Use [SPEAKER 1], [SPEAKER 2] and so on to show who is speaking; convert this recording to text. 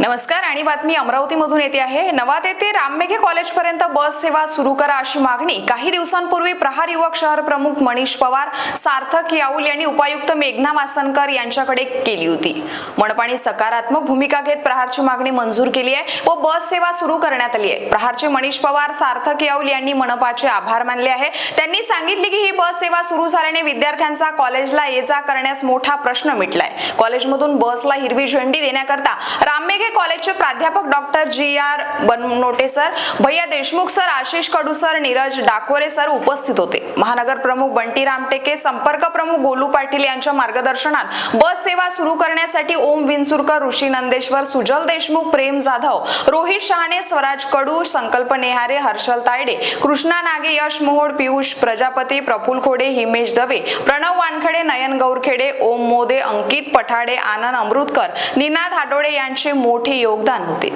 [SPEAKER 1] नमस्कार आणि बातमी अमरावतीमधून येते आहे. नवाद येथे राममेघे कॉलेजपर्यंत बस सेवा सुरू करा अशी मागणी. काही दिवसांपूर्वी प्रहार युवक शहर प्रमुख मनीष पवार सार्थक याऊल यांनी उपायुक्त मेघना वासनकर यांच्याकडे केली होती. मनपाने सकारात्मक भूमिका घेत प्रहारची मागणी मंजूर केली आहे व बस सेवा सुरू करण्यात आली आहे. प्रहारचे मनीष पवार सार्थक याऊल यांनी मनपाचे आभार मानले आहे. त्यांनी सांगितले की ही बस सेवा सुरू झाल्याने विद्यार्थ्यांचा कॉलेजला ये जा करण्यास मोठा प्रश्न मिटलाय. कॉलेजमधून बसला हिरवी झेंडी देण्याकरता राममेघे कॉलेजचे प्राध्यापक doctor G R Bannote sir Bhaiya Deshmukh sir Ashish Kadu sir Neeraj Dakware sir उपस्थित होते. महानगर प्रमुख बंटी रामटेके संपर्क प्रमुख गोलू पाटील यांच्या मार्गदर्शनात बस सेवा सुरू करण्यासाठी ओम विनसुरकर ऋषी नंदेश्वर सुजल देशमुख प्रेम जाधव रोहित शहाणे स्वराज कडू संकल्प नेहारे हर्षल तायडे कृष्णा नागे यश मोहोड पियुष प्रजापती प्रफुल खोडे हिमेश दवे प्रणव वानखडे नयन गौरखेडे ओम मोदे अंकित पठाडे आनंद अमृतकर निनाद हाटोडे यांचे मोठे योगदान होते.